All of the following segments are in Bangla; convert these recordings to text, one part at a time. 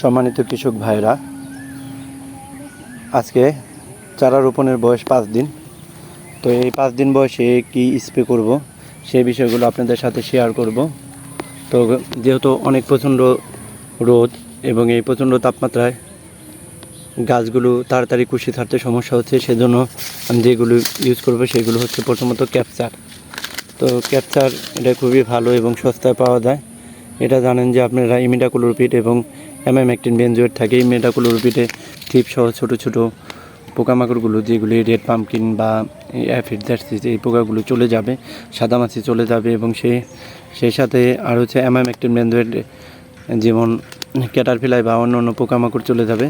সম্মানিত কৃষক ভাইরা আজকে চারা রোপণের বয়স পাঁচ দিন। তো এই পাঁচ দিন বয়সে কি স্প্রে করব সেই বিষয়গুলো আপনাদের সাথে শেয়ার করব। তো যেহেতু অনেক প্রচণ্ড রোদ এবং এই প্রচণ্ড তাপমাত্রায় গাছগুলো তাড়াতাড়ি কুশি ছাড়তে সমস্যা হচ্ছে, সেজন্য আমি যেগুলো ইউজ করব সেগুলো হচ্ছে প্রথমত ক্যাপচার তো ক্যাপচার এটা খুবই ভালো এবং সস্তায় পাওয়া যায়। এটা জানেন যে আপনারা ইমিডাকুলোরপিড এবং অ্যামামেকটিন বেনজোয়েট থাকে। ইমিডাকুলোরপিডে সহ ছোটো ছোটো পোকামাকড়গুলো যেগুলি রেড পাম্পকিন বা অ্যাফিড দ্যাটসিস এই পোকাগুলো চলে যাবে সাদামাছি চলে যাবে এবং সে সেই সাথে আর হচ্ছে অ্যামামেকটিন বেনজোয়েট, যেমন ক্যাটারফিলাই বা অন্য অন্য পোকামাকড় চলে যাবে।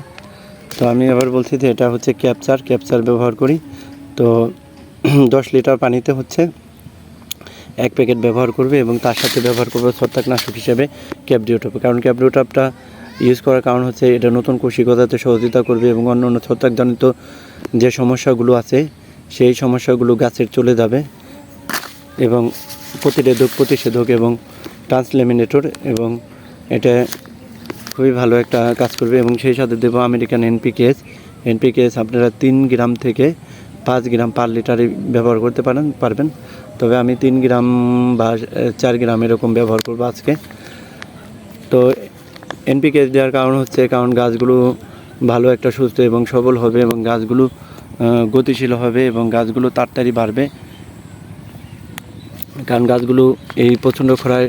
তো আমি আবার বলছি যে এটা হচ্ছে ক্যাপচার ক্যাপচার ব্যবহার করি। তো দশ লিটার পানিতে হচ্ছে এক প্যাকেট ব্যবহার করবে এবং তার সাথে ব্যবহার করবে ছত্রাকনাশক হিসেবে ক্যাপডিওটপ কারণ ক্যাপডিওটপটা ইউজ করার কারণ হচ্ছে এটা নতুন কুশি গজাতে সহযোগিতা করবে এবং অন্য অন্য ছত্রাকজনিত যে সমস্যাগুলো আছে, সেই সমস্যাগুলো গাছের চলে যাবে এবং প্রতিরোধক, প্রতিষেধক এবং ট্রান্সলেমিনেটর এবং এটা খুবই ভালো একটা কাজ করবে এবং সেই সাথে দেবো আমেরিকান এনপিকেএস এনপিকেএস আপনারা তিন গ্রাম থেকে পাঁচ গ্রাম পার লিটারে ব্যবহার করতে পারেন, পারবেন। তবে আমি তিন গ্রাম বা চার গ্রাম এরকম ব্যবহার করব আজকে। তো এনপিকে দেওয়ার কারণ হচ্ছে, কারণ গাছগুলো ভালো একটা সুস্থ এবং সবল হবে এবং গাছগুলো গতিশীল হবে এবং গাছগুলো তাড়াতাড়ি বাড়বে। কারণ গাছগুলো এই প্রচণ্ড খরায়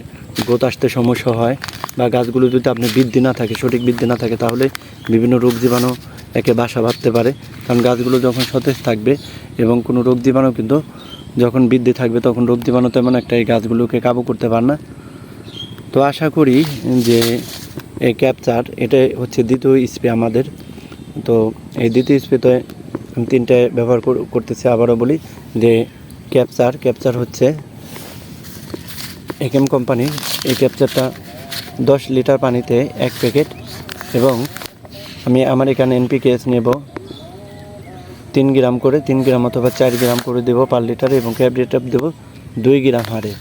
গোত আসতে সমস্যা হয় বা গাছগুলো যদি আপনি বৃদ্ধি না থাকে, সঠিক বৃদ্ধি না থাকে, তাহলে বিভিন্ন রোগ জীবাণু একে বাসা বাঁধতে পারে। কারণ গাছগুলো যখন সতেজ থাকবে এবং কোনো রোগ জীবাণু কিন্তু যখন বৃদ্ধি থাকবে তখন রোগ জীবাণু তেমন একটা এই গাছগুলোকে কাবু করতে পারে না। তো আশা করি যে এই ক্যাপচার এটা হচ্ছে দ্বিতীয় স্প্রে আমাদের। তো এই দ্বিতীয় স্প্রেতে আমি তিনটে ব্যবহার করতেছি আবারও বলি যে ক্যাপচার ক্যাপচার হচ্ছে একেম কোম্পানির এই ক্যাপচারটা দশ লিটার পানিতে এক প্যাকেট এবং আমি আমার এখানে এনপিকেএস নেব। তিন গ্রাম করে, তিন গ্রাম অথবা চার গ্রাম করে দেবো পার লিটারে এবং ক্যাবরেটপ দেবো দুই গ্রাম হারে।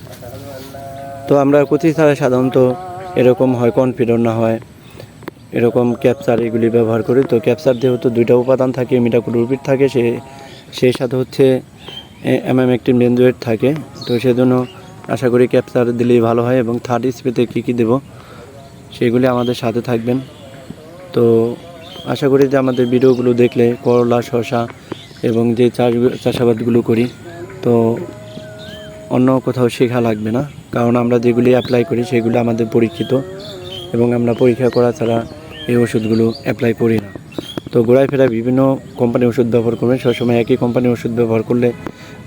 তো আমরা কচি ছাড়া সাধারণত এরকম হয় কনফিডেন্ট না হয়, এরকম ক্যাপচার এগুলি ব্যবহার করি। তো ক্যাপচার যেহেতু দুইটা উপাদান থাকে মিটাকুলুরপিড থাকে, সে, সেই সাথে হচ্ছে এম এম একটি বেনজোয়েট থাকে। তো সেজন্য আশা করি ক্যাপচার দিলেই ভালো হয় এবং থার্ড স্প্রেতে কী কী দেবো, সেগুলি আমাদের সাথে থাকবেন। তো আশা করি যে আমাদের ভিডিওগুলো দেখলে করলা শশা এবং যে চাষ, চাষাবাদগুলো করি, তো অন্য কোথাও শেখা লাগবে না। কারণ আমরা যেগুলি অ্যাপ্লাই করি সেগুলো আমাদের পরীক্ষিত এবং আমরা পরীক্ষা করা ছাড়া এই ওষুধগুলো অ্যাপ্লাই করি না। তো গোড়ায় ফেরা বিভিন্ন কোম্পানির ওষুধ ব্যবহার করবেন সবসময় একই কোম্পানির ওষুধ ব্যবহার করলে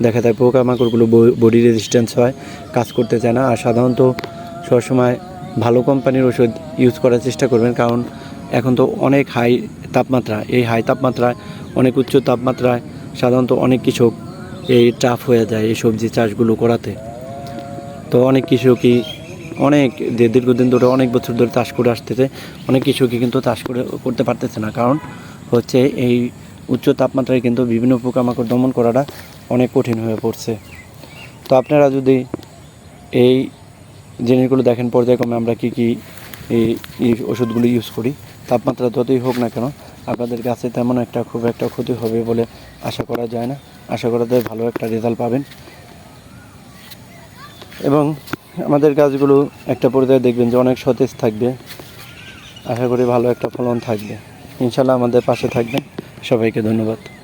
দেখা যায় পোকামাকড়গুলো বডি রেজিস্ট্যান্স হয়, কাজ করতে চায় না। আর সাধারণত সবসময় ভালো কোম্পানির ওষুধ ইউজ করার চেষ্টা করবেন, কারণ এখন তো অনেক হাই তাপমাত্রা। এই হাই তাপমাত্রায় অনেক উচ্চ তাপমাত্রায় সাধারণত অনেক কৃষক এই টাফ হয়ে যায় এই সবজি চাষগুলো করাতে। তো অনেক কৃষকই অনেক যে দীর্ঘদিন ধরে, অনেক বছর ধরে চাষ করে আসতেছে। অনেক কৃষকই কিন্তু চাষ করে, করতে পারতেছে না। কারণ হচ্ছে এই উচ্চ তাপমাত্রায় কিন্তু বিভিন্ন পোকামাকড় দমন করাটা অনেক কঠিন হয়ে পড়ছে। তো আপনারা যদি এই জিনিসগুলো দেখেন, পর্যায়ক্রমে আমরা কী কী এই এই ওষুধগুলো ইউজ করি। তাপমাত্রা যতই হোক না কেন, আপনাদের গাছে তেমন একটা খুব একটা ক্ষতি হবে বলে আশা করা যায় না। আশা করা যায় ভালো একটা রেজাল্ট পাবেন। এবং আমাদের গাছগুলো একটা পর্যায়ে দেখবেন যে অনেক সতেজ থাকবে। আশা করি ভালো একটা ফলন থাকবে। ইনশাল্লাহ আমাদের পাশে থাকবেন। সবাইকে ধন্যবাদ।